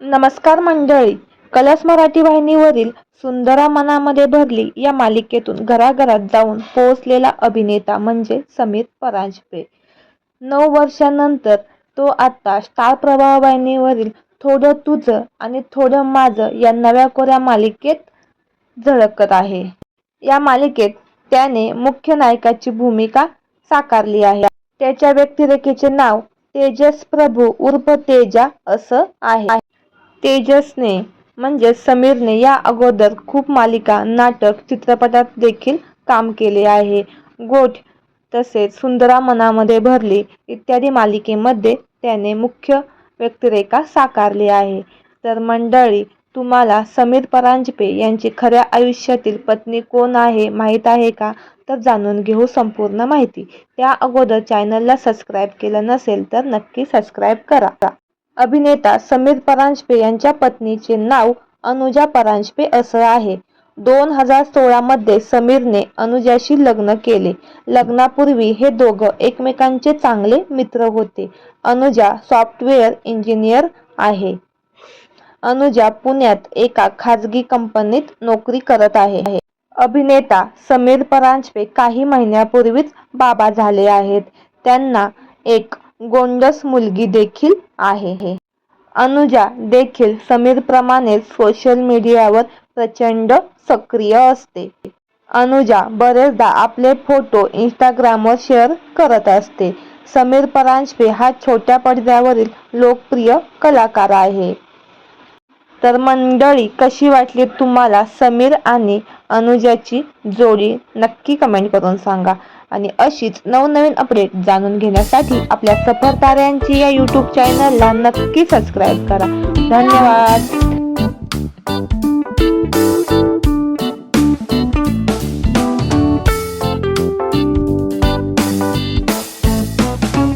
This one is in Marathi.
नमस्कार मंडळी. कलर्स मराठी वाहिनीवरील सुंदरा मनामध्ये भरली या मालिकेतून घराघरात जाऊन पोहोचलेला अभिनेता म्हणजे समीर परांजपे. नऊ वर्षानंतर तो आता स्टार प्रभाव वाहिनीवरील थोडं तुझं आणि थोडं माझं या नव्या कोऱ्या मालिकेत झळकत आहे. या मालिकेत त्याने मुख्य नायकाची भूमिका साकारली आहे. त्याच्या व्यक्तिरेखेचे नाव तेजस प्रभू उर्फ तेजा असं आहे. तेजसने म्हणजे समीरने या अगोदर खूप मालिका नाटक चित्रपटात देखील काम केले आहे. गोठ तसेच सुंदरा मनामध्ये भरली इत्यादी मालिकेमध्ये त्याने मुख्य व्यक्तिरेखा साकारली आहे. तर मंडळी तुम्हाला समीर परांजपे यांची खऱ्या आयुष्यातील पत्नी कोण आहे माहीत आहे का? तर जाणून घेऊ संपूर्ण माहिती. त्या अगोदर चॅनलला सबस्क्राईब केलं नसेल तर नक्की सबस्क्राईब करा. अभिनेता समीर परांजपे यांच्या पत्नीचे नाव अनुजा परांजपे असं आहे. दोन हजार सोळा मध्ये समीरने अनुजाशी लग्न केले. लग्नापूर्वी हे दोघं एकमेकांचे चांगले मित्र होते. अनुजा सॉफ्टवेअर इंजिनियर आहे. अनुजा पुण्यात एका खाजगी कंपनीत नोकरी करत आहे. अभिनेता समीर परांजपे काही महिन्यापूर्वीच बाबा झाले आहेत. त्यांना एक गोंडस मुलगी देखील आहे. अनुजा देखील समीरप्रमाणेच सोशल मीडियावर प्रचंड सक्रिय असते. अनुजा बरेचदा आपले फोटो इंस्टाग्रामवर शेअर करत असते. समीर परांजपे हा छोट्या पडद्यावरील लोकप्रिय कलाकार आहे. तर मंडळी कशी वाटली तुम्हाला समीर आणि अनुजाची जोडी? नक्की कमेंट करून सांगा. आणि अशीच नवनवीन अपडेट जाणून घेण्यासाठी आपल्या सफर ताऱ्यांची या यूट्यूब चॅनलला नक्की सबस्क्राईब करा. धन्यवाद.